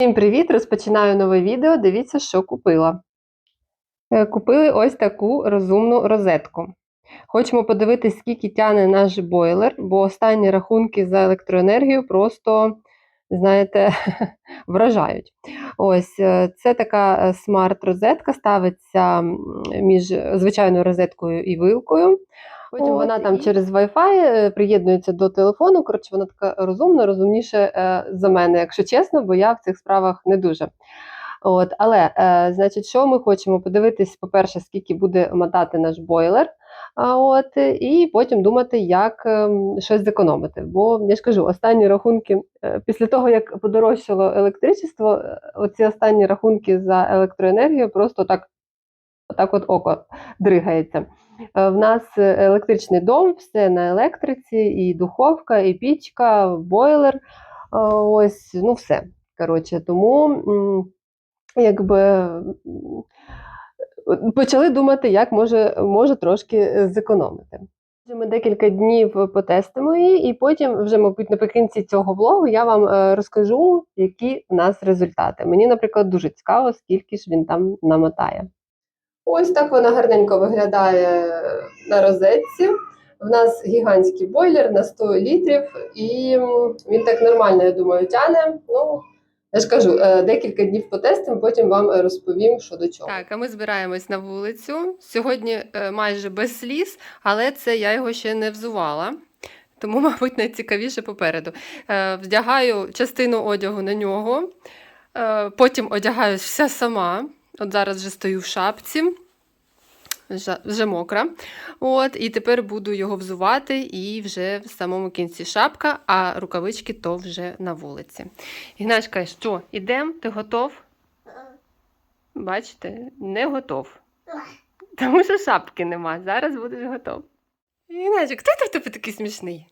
Всім привіт! Розпочинаю нове відео. Дивіться, що купила. Е, Купили ось таку розумну розетку. Хочемо подивитись, скільки тягне наш бойлер, бо останні рахунки за електроенергію просто, знаєте, вражають. Ось е, це така смарт-розетка, ставиться між звичайною розеткою і вилкою. Потім От, вона там і- через Wi-Fi е, приєднується до телефону. Коротше, вона така розумна, розумніше е, за мене, якщо чесно, бо я в цих справах не дуже. От, але, е, значить, що ми хочемо подивитись, по-перше, скільки буде мотати наш бойлер. А от, е, і потім думати, як ем, щось зекономити. Бо я ж кажу, останні рахунки, е, після того як подорожчало електричество, е, оці останні рахунки за електроенергію просто так, так от око дригається. Е, В нас е, електричний дом, все на електриці, і духовка, і пічка, бойлер. Е, Ось, ну все. Коротше, тому якби почали думати, як може, може трошки зекономити. Ми декілька днів потестимо її, і потім, вже, мабуть, наприкінці цього влогу я вам розкажу, які в нас результати. Мені, наприклад, дуже цікаво, скільки ж він там намотає. Ось так вона гарненько виглядає на розетці. В нас гігантський бойлер на 100 літрів, і він так нормально, я думаю, тяне. Ну, я ж кажу, е, декілька днів потестимо, потім вам розповім, що до чого. Так, а ми збираємось на вулицю. Сьогодні е, майже без сліз, але це я його ще не взувала. Тому, мабуть, найцікавіше попереду. Е, Вдягаю частину одягу на нього, потім одягаюсь вся сама. От зараз вже стою в шапці, вже, мокра. От, і тепер буду його взувати і вже в самому кінці шапка, а рукавички то вже на вулиці. Ігнашка, що, ідемо? Ти готов? Бачите, не готов. Тому що шапки нема. Зараз будеш готов. Ігначик, хто ти в тебе такий смішний?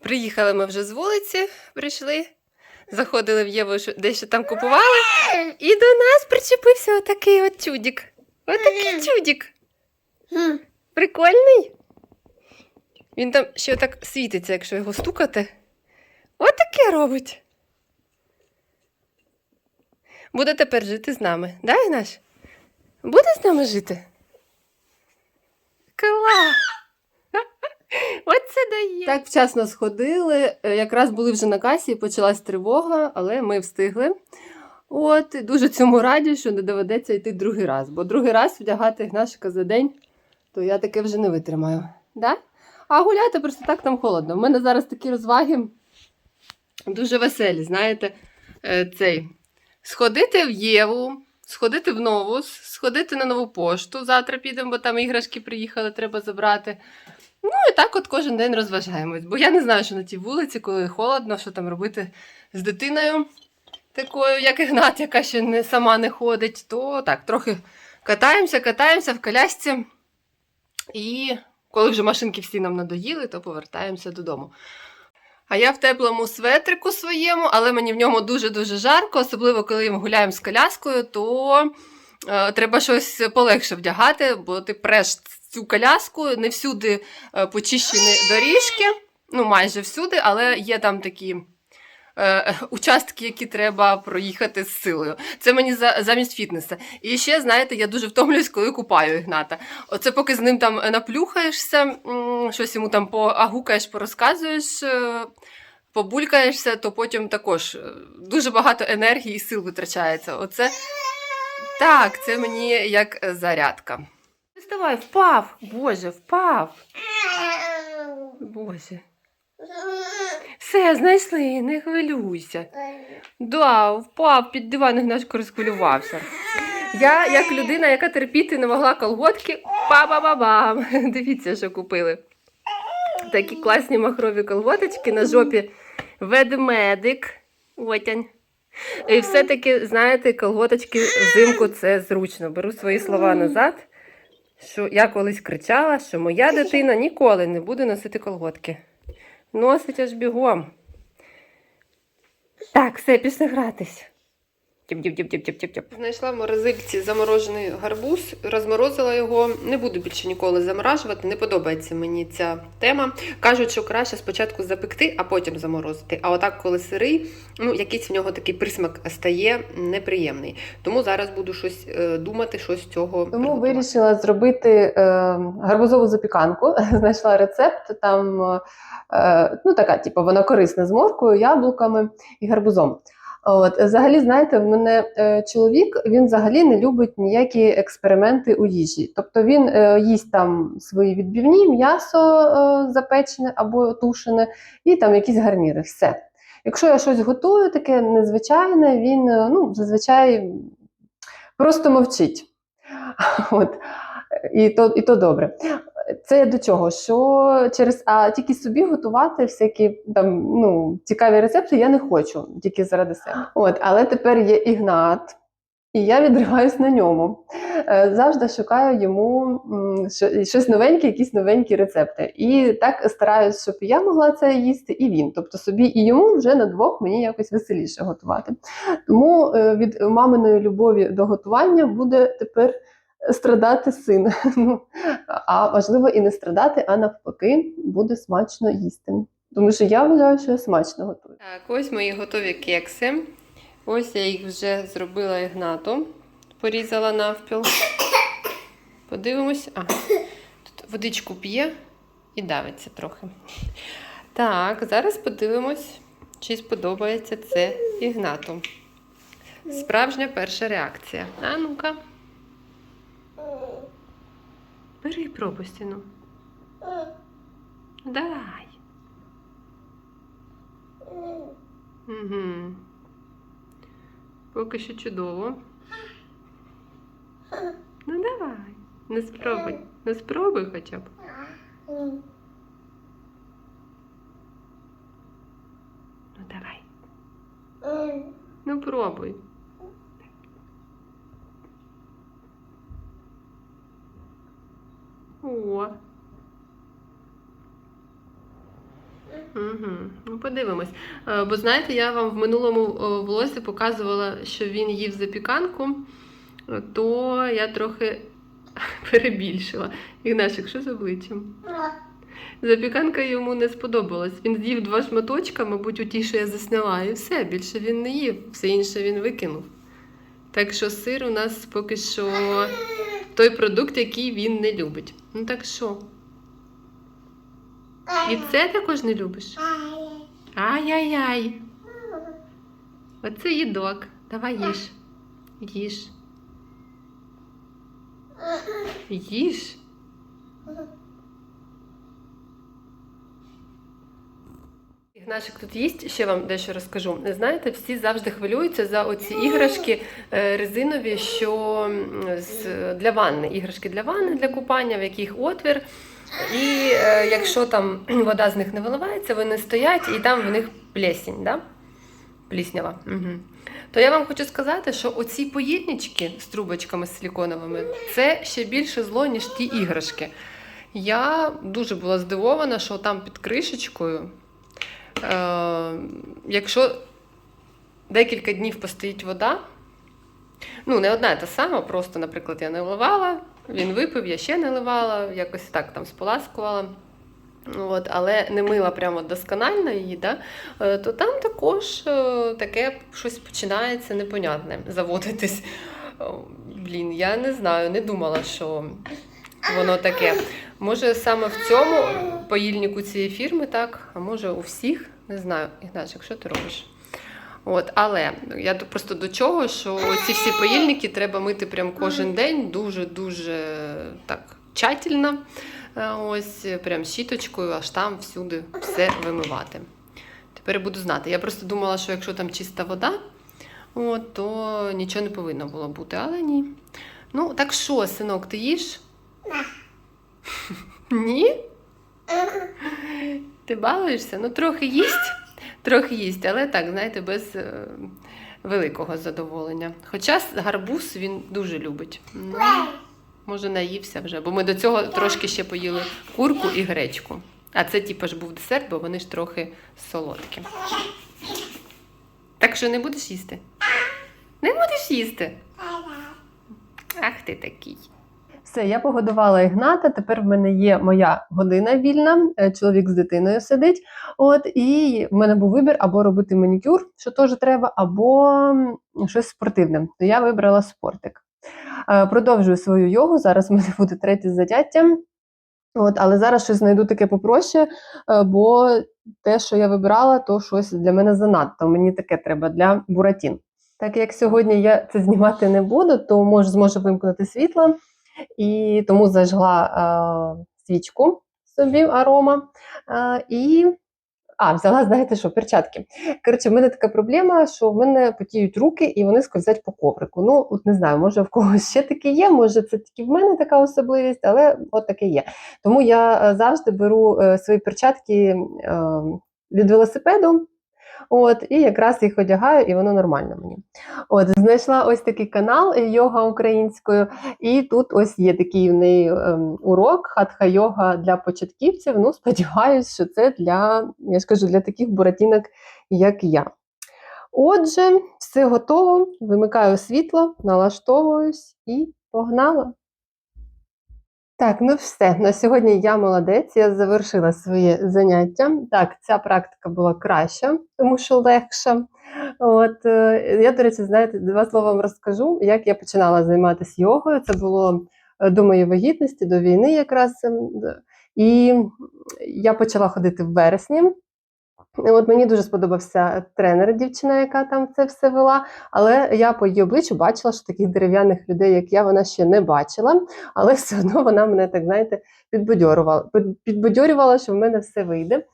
Приїхали ми вже з вулиці, прийшли, заходили в Єву, що- дещо там купували, і до нас причепився отакий от чудік. Отакий чудік. Прикольний. Він там ще так світиться, якщо його стукати. Отаке робить. Буде тепер жити з нами, да, Ігнаш? Буде з нами жити? Клас! Дає. Так вчасно сходили. е, Якраз були вже на касі, почалась тривога, але ми встигли. От, дуже цьому раді, що не доведеться йти другий раз. Бо другий раз вдягати Гнашика за день, то я таке вже не витримаю. Да? А гуляти просто так там холодно. У мене зараз такі розваги дуже веселі, знаєте, Е, цей. Сходити в Єву, сходити в Новус, сходити на нову пошту. Завтра підемо, бо там іграшки приїхали, треба забрати. Ну і так от кожен день розважаємось. Бо я не знаю, що на тій вулиці, коли холодно, що там робити з дитиною, такою, як Ігнат, яка ще не, сама не ходить, то так, трохи катаємося, катаємося в колясці. І коли вже машинки всі нам надоїли, то повертаємося додому. А я в теплому светрику своєму, але мені в ньому дуже-дуже жарко, особливо коли ми гуляємо з коляскою, то е, треба щось полегше вдягати, бо ти преш цю коляску, не всюди е, почищені доріжки, ну майже всюди, але є там такі. е, Участки, які треба проїхати з силою. Це мені за, замість фітнеса. І ще, знаєте, я дуже втомлююсь, коли купаю Ігната. Оце поки з ним там наплюхаєшся, щось йому там поагукаєш, порозказуєш, е, побулькаєшся, то потім також дуже багато енергії і сил витрачається. Оце так, це мені як зарядка. Вставай, впав! Боже, впав! Боже. Все, знайшли, не хвилюйся. Да, впав під диван, Ігнашко розхвилювався. Я, як людина, яка терпіти не могла колготки, па-ба-ба-бам. Дивіться, що купили. Такі класні махрові колготочки на жопі ведмедик. Отянь. І все-таки, знаєте, колготочки взимку це зручно. Беру свої слова назад. Що я колись кричала, що моя дитина ніколи не буде носити колготки. Носить аж бігом. Так, все, пішли гратись. Тіп-тіп-тіп-тіп-тіп-тіп. Знайшла в морозильці заморожений гарбуз, розморозила його. Не буду більше ніколи заморажувати. Не подобається мені ця тема. Кажуть, що краще спочатку запекти, а потім заморозити. А отак, коли сирий, ну якийсь в нього такий присмак стає неприємний. Тому зараз буду щось е, думати, щось з цього. Тому вирішила зробити е, гарбузову запіканку. Знайшла рецепт. Там е, ну така, типу, вона корисна з моркою, яблуками і гарбузом. От, взагалі, знаєте, в мене е, чоловік він взагалі не любить ніякі експерименти у їжі. Тобто він е, їсть там свої відбивні, м'ясо е, запечене або тушене, і там якісь гарніри. Все. Якщо я щось готую, таке незвичайне, він ну, зазвичай просто мовчить. От. І то, і то добре. Це до чого? Що через а тільки собі готувати всякі там ну, цікаві рецепти я не хочу, тільки заради себе. От, але тепер є Ігнат, і я відриваюсь на ньому. Е, Завжди шукаю йому щось новеньке, якісь новенькі рецепти. І так стараюсь, щоб я могла це їсти, і він. Тобто собі і йому вже на двох мені якось веселіше готувати. Тому е, від маминої любові до готування буде тепер страдати син. А можливо і не страдати, а навпаки, буде смачно їсти. Тому що я вважаю, що я смачно готую. Так, ось мої готові кекси. Ось я їх вже зробила ігнатом. Порізала навпіл. Подивимось. А, тут водичку п'є і давиться трохи. Так, зараз подивимось, чи сподобається це ігнату. Справжня перша реакція. А ну-ка. Бери сину. Давай. Угу. Поки що чудово. Ну давай. Не спробуй. Не спробуй хоча б. Ну давай. Ну пробуй. О. Угу. Ну, подивимось. Е, Бо знаєте, я вам в минулому е, влозі показувала, що він їв запіканку, е, то я трохи перебільшила. Ігнашик, що з обличчям? Запіканка йому не сподобалась. Він з'їв два шматочка, мабуть, у ті, що я засняла, і все, більше він не їв, все інше він викинув. Так що сир у нас поки що той продукт, який він не любить. Ну так що? І це також не любиш? Ай-яй-яй. Оце їдок. Давай їж. Їж. Їж. Ігнашик тут їсть, ще вам дещо розкажу. Знаєте, всі завжди хвилюються за оці іграшки е, резинові, що для ванни. Іграшки для ванни, для купання, в яких отвір. І е, якщо там вода з них не виливається, вони стоять і там в них плесінь, да? пліснява. Угу. То я вам хочу сказати, що оці поїднички з трубочками силіконовими це ще більше зло, ніж ті іграшки. Я дуже була здивована, що там під кришечкою, якщо декілька днів постоїть вода, ну не одна та сама, просто, наприклад, я наливала, він випив, я ще наливала, якось так там споласкувала. От, але не мила прямо досконально її, да? е, то там також е, таке щось починається непонятне заводитись. Блін, я не знаю, не думала, що воно таке. Може, саме в цьому поїльнику цієї фірми, так, а може у всіх, не знаю. Ігнатчик, що ти робиш? От, але я просто до чого, що ці всі поїльники треба мити прям кожен день дуже-дуже так тщательно. Е, Ось прям щіточкою, аж там всюди все вимивати. Тепер буду знати. Я просто думала, що якщо там чиста вода, от, то нічого не повинно було бути, але ні. Ну, так що, синок, ти їш? Ні? Ти балуєшся? Ну, трохи їсть, трохи їсть, але так, знаєте, без е, великого задоволення. Хоча гарбуз він дуже любить. Може, наївся вже, бо ми до цього трошки ще поїли курку і гречку. А це, типу, ж був десерт, бо вони ж трохи солодкі. Так що не будеш їсти? Не будеш їсти? Ах ти такий. Все, я погодувала Ігната. Тепер в мене є моя година вільна. е, Чоловік з дитиною сидить. От і в мене був вибір або робити манікюр, що теж треба, або щось спортивне. То я вибрала спортик. Е, Продовжую свою йогу. Зараз в мене буде третє заняття. От, але зараз щось знайду таке попроще, е, бо те, що я вибирала, то щось для мене занадто. Мені таке треба для буратін. Так як сьогодні я це знімати не буду, то можу зможу вимкнути світло і тому зажгла е, свічку собі арома. Е, і а, взяла, знаєте що, перчатки. Коротше, в мене така проблема, що в мене потіють руки і вони скользять по коврику. Ну, от не знаю, може в когось ще таке є, може це тільки в мене така особливість, але от таке є. Тому я е, завжди беру е, свої перчатки е, від велосипеду. От, і якраз їх одягаю, і воно нормально мені. От, знайшла ось такий канал е, йога українською, і тут ось є такий в неї ем, урок хатха йога для початківців. Ну, сподіваюсь, що це для, я ж для таких буратінок, як я. Отже, все готово. Вимикаю світло, налаштовуюсь і погнала. Так, ну все. На сьогодні я молодець, я завершила своє заняття. Так, ця практика була краща, тому що легша. От, е, я, до речі, знаєте, два слова вам розкажу, як я починала займатися йогою. Це було е, до моєї вагітності, до війни якраз. ем, І я почала ходити в вересні. От мені дуже сподобався тренер, дівчина, яка там це все вела. Але я по її обличчю бачила, що таких дерев'яних людей, як я, вона ще не бачила. Але все одно вона мене так знаєте підбадьорувала, підбадьорювала, що в мене все вийде.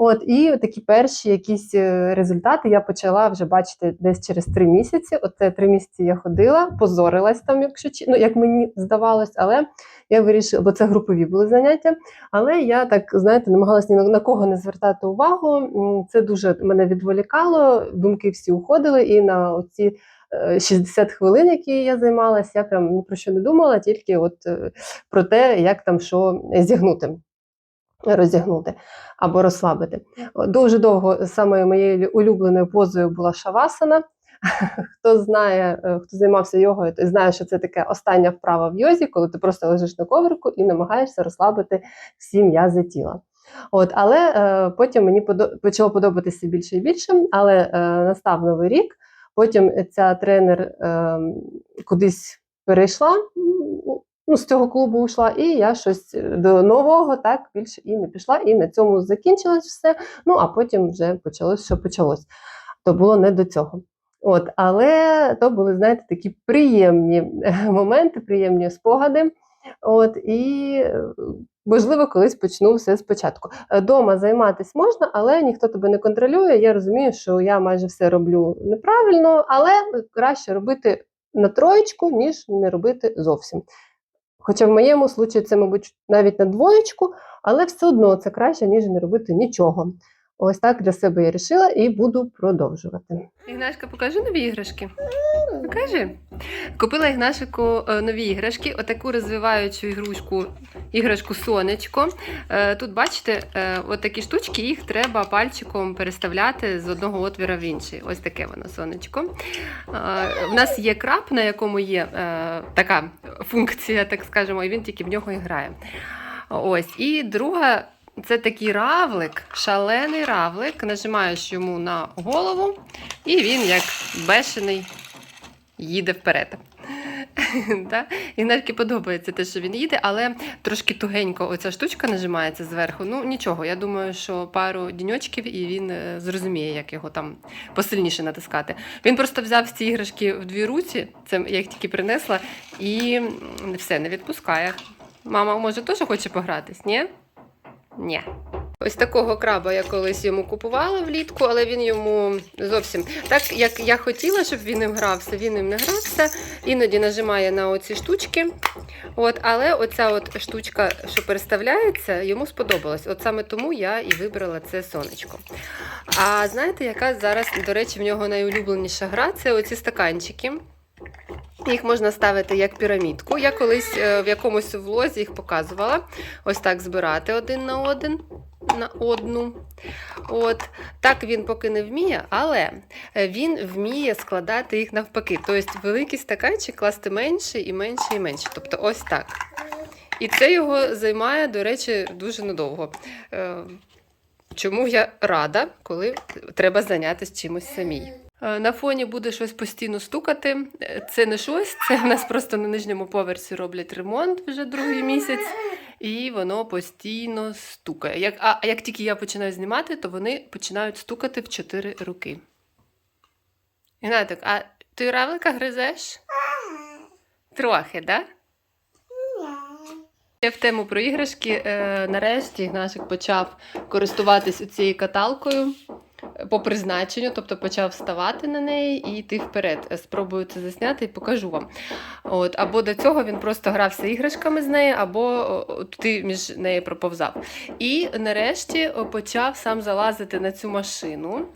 От і такі перші якісь е, результати я почала вже бачити десь через три місяці. Оце три місяці я ходила, позорилась там, якщо ну, як мені здавалось, але я вирішила, бо це групові були заняття. Але я так знаєте, намагалася ні на, кого не звертати увагу. Це дуже мене відволікало. Думки всі уходили, і на оці е, 60 хвилин, які я займалася, я прям ні про що не думала, тільки от е, про те, як там що зігнути. Розігнути або розслабити. Дуже довго саме моєю улюбленою позою була шавасана. Хто знає, е, хто займався йогою, той знає, що це таке остання вправа в йозі, коли ти просто лежиш на коврику і намагаєшся розслабити всі м'язи тіла. От, але е, потім мені подо- почало подобатися більше і більше, але е, настав новий рік. Потім ця тренер е, кудись перейшла, ну, з цього клубу йшла, і я щось до нового так більше і не пішла. І на цьому закінчилось все. Ну а потім вже почалось, що почалось. То було не до цього. От, але то були, знаєте, такі приємні е, моменти, приємні спогади. От, і е, можливо, колись почну все спочатку. Е, Дома займатися можна, але ніхто тебе не контролює. Я розумію, що я майже все роблю неправильно, але краще робити на троєчку, ніж не робити зовсім. Хоча в моєму случаї це, мабуть, навіть на двоєчку, але все одно це краще, ніж не робити нічого. Ось так для себе я рішила і буду продовжувати. Ігнашка, покажи нові іграшки. Покажи. Купила Ігнашику е, нові іграшки, отаку розвиваючу ігрушку, іграшку сонечко. Е, Тут, бачите, е, от такі штучки, їх треба пальчиком переставляти з одного отвіра в інший. Ось таке воно сонечко. Е, В нас є краб, на якому є е, така функція, так скажемо, і він тільки в нього і грає. Ось. І друга. Це такий равлик, шалений равлик. Нажимаєш йому на голову, і він, як бешений, їде вперед. Да? Ігнатки подобається те, що він їде, але трошки тугенько оця штучка нажимається зверху. Ну нічого, я думаю, що пару діньочків і він е, зрозуміє, як його там посильніше натискати. Він просто взяв ці іграшки в дві руці, це я їх тільки принесла, і все, не відпускає. Мама, може, теж хоче погратись, ні? Ні. Ось такого краба я колись йому купувала влітку, але він йому зовсім так, як я хотіла, щоб він ним грався, він ним не грався. Іноді нажимає на оці штучки. От, але оця от штучка, що переставляється, йому сподобалась. От саме тому я і вибрала це сонечко. А знаєте, яка зараз, до речі, в нього найулюбленіша гра це оці стаканчики. Їх можна ставити як пірамідку. Я колись е, в якомусь влозі їх показувала. Ось так збирати один на один. на одну. От так він поки не вміє, але е, він вміє складати їх навпаки. Тобто великий стаканчик класти менше і менше і менше. Тобто ось так. І це його займає, до речі, дуже надовго. Е, Чому я рада, коли треба зайнятися чимось самій. Е, На фоні буде щось постійно стукати. Е, Це не щось, це в нас просто на нижньому поверсі роблять ремонт вже другий місяць, і воно постійно стукає. Як, а як тільки я починаю знімати, то вони починають стукати в чотири руки. Гнатик, а ти равлика гризеш? Трохи, так? Да? Я в тему про іграшки. Е, нарешті Ігнашик почав користуватись цією каталкою по призначенню, тобто почав вставати на неї і йти вперед. Спробую це засняти і покажу вам. От, або до цього він просто грався іграшками з нею, або ти між нею проповзав. І нарешті почав сам залазити на цю машину.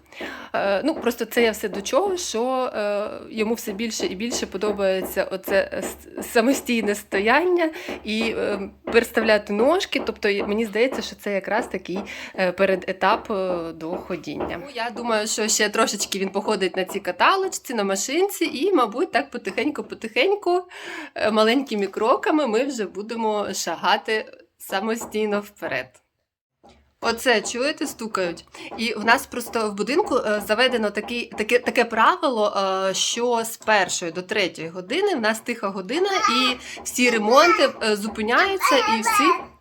Е, ну, просто це я все до чого, що е, йому все більше і більше подобається оце самостійне стояння і е, переставляти ножки. Тобто мені здається, що це якраз такий передетап до ходіння. Ну, Я думаю, що ще трошечки він походить на цій каталочці, на машинці, і, мабуть, так потихеньку-потихеньку, маленькими кроками ми вже будемо шагати самостійно вперед. Оце чуєте, стукають. І в нас просто в будинку е, заведено такий, таке, таке правило, е, що з першої до третьої години в нас тиха година, і всі ремонти е, зупиняються, і всі.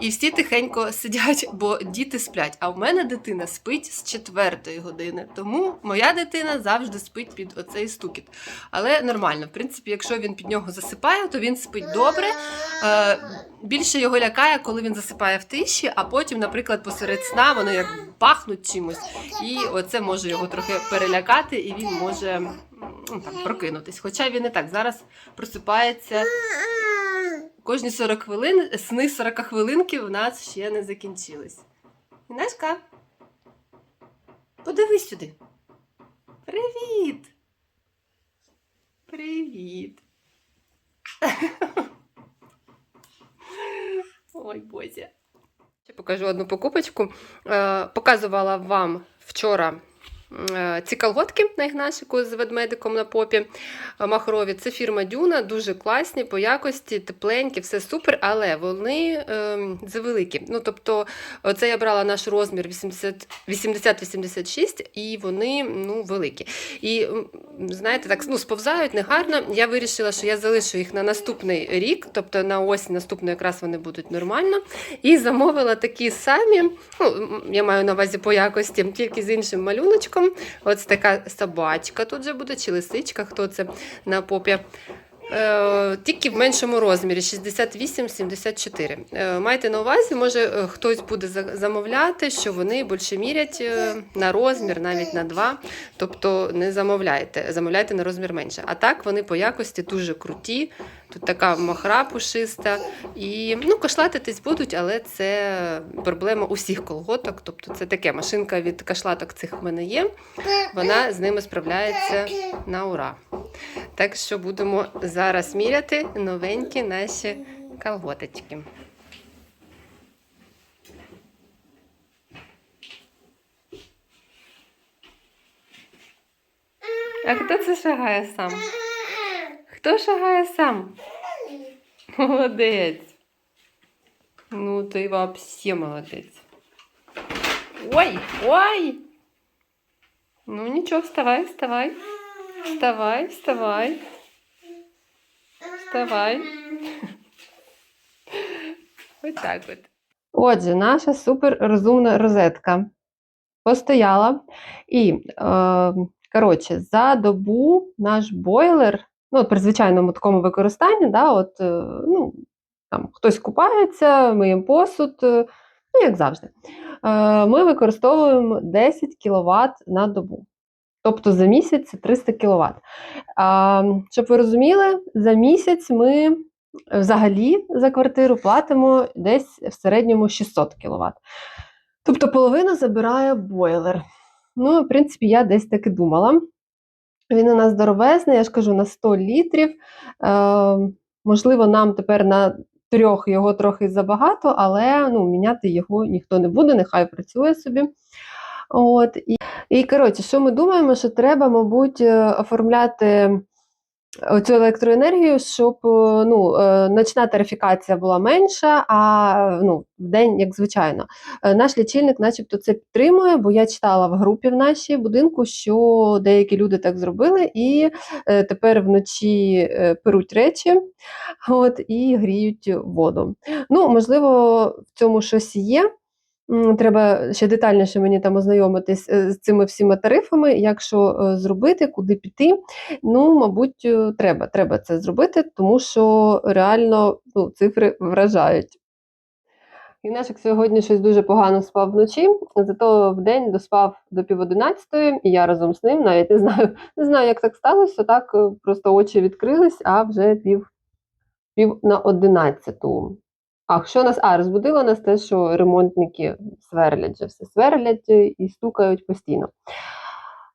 І всі тихенько сидять, бо діти сплять. А в мене дитина спить з четвертої години. Тому моя дитина завжди спить під оцей стукіт. Але нормально, в принципі, якщо він під нього засипає, то він спить добре. Е, більше його лякає, коли він засипає в тиші, а потім, наприклад, посеред сна воно як пахнуть чимось. І оце може його трохи перелякати, і він може ну, там, прокинутись. Хоча він і так зараз просипається кожні 40 хвилин, сни 40 хвилинки в нас ще не закінчились. Інашка, подивись сюди. Привіт! Привіт! Ой, Бозя. Ще покажу одну покупочку. Е, показувала вам вчора ці колготки на Ігнашику з ведмедиком на попі е, махрові. Це фірма Дюна, дуже класні по якості, тепленькі, все супер, але вони е, завеликі. Ну, тобто, це я брала наш розмір 80 80-86, і вони ну, великі. І знаєте, так ну, сповзають негарно. Я вирішила, що я залишу їх на наступний рік, тобто на осінь наступної якраз вони будуть нормально. І замовила такі самі, ну, я маю на увазі по якості, тільки з іншим малюночком. Ось така собачка тут же буде, чи лисичка, хто це на попі. Е, тільки в меншому розмірі 68-74. Е, майте на увазі, може е, хтось буде замовляти, що вони більше мірять на розмір, навіть на два. Тобто не замовляйте, замовляйте на розмір менше. А так вони по якості дуже круті. Тут така махра пушиста. І ну, кашлатитись будуть, але це проблема усіх колготок. Тобто це таке машинка від кашлаток цих в мене є. Вона з ними справляється на ура. Так що будемо зараз міряти новенькі наші колготочки. А хто це шагає сам? Хто шагає сам? Молодець. Ну, ти вообще молодець. Ой, ой! Ну нічого, вставай, вставай. Вставай, вставай. Вставай. Ось так от. Отже, наша супер розумна розетка постояла. І, е, коротше, за добу наш бойлер, ну, от при звичайному такому використанні, да, от, е, ну, там, хтось купається, миємо посуд, е, ну, як завжди. Е, ми використовуємо 10 кВт на добу. Тобто за місяць це 300 кВт. Щоб ви розуміли, за місяць ми взагалі за квартиру платимо десь в середньому 600 кВт. Тобто половину забирає бойлер. Ну, в принципі, я десь так і думала. Він у нас здоровезний, я ж кажу, на 100 літрів. Е, можливо, нам тепер на трьох його трохи забагато, але ну, міняти його ніхто не буде, нехай працює собі. От, і, і коротше, що ми думаємо, що треба, мабуть, е, оформляти цю електроенергію, щоб е, ну, е, ночна тарифікація була менша, а ну, в день, як звичайно. Е, Наш лічильник, начебто, це підтримує, бо я читала в групі в нашій будинку, що деякі люди так зробили, і е, тепер вночі е, перуть речі от, і гріють воду. Ну, можливо, в цьому щось є. Треба ще детальніше мені там ознайомитись е, з цими всіма тарифами, як що е, зробити, куди піти. Ну, мабуть, е, треба, треба це зробити, тому що реально ну, цифри вражають. Ігнашик сьогодні щось дуже погано спав вночі, зато вдень доспав до пів одинадцятої, і я разом з ним навіть не знаю, не знаю, як так сталося. Так просто очі відкрились, а вже пів, пів на одинадцяту. А що нас? А, розбудило нас те, що ремонтники сверлять все сверлять е, і стукають постійно.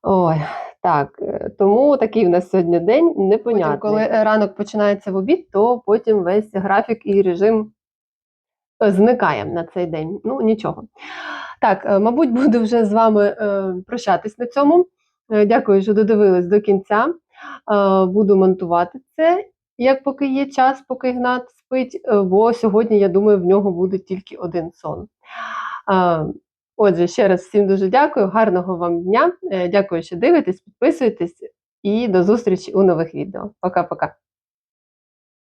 Ой, так, е, тому такий в нас сьогодні день непонятний. Потім, коли ранок починається в обід, то потім весь графік і режим е, зникає на цей день. Ну, нічого. Так, е, мабуть, буду вже з вами е, прощатись на цьому. Е, Дякую, що додивились до кінця. Е, Буду монтувати це, як поки є час, поки Ігнат спить, е, бо сьогодні, я думаю, в нього буде тільки один сон. Отже, ще раз всім дуже дякую, гарного вам дня. Е, Дякую, що дивитесь, підписуєтесь і до зустрічі у нових відео. Пока-пока.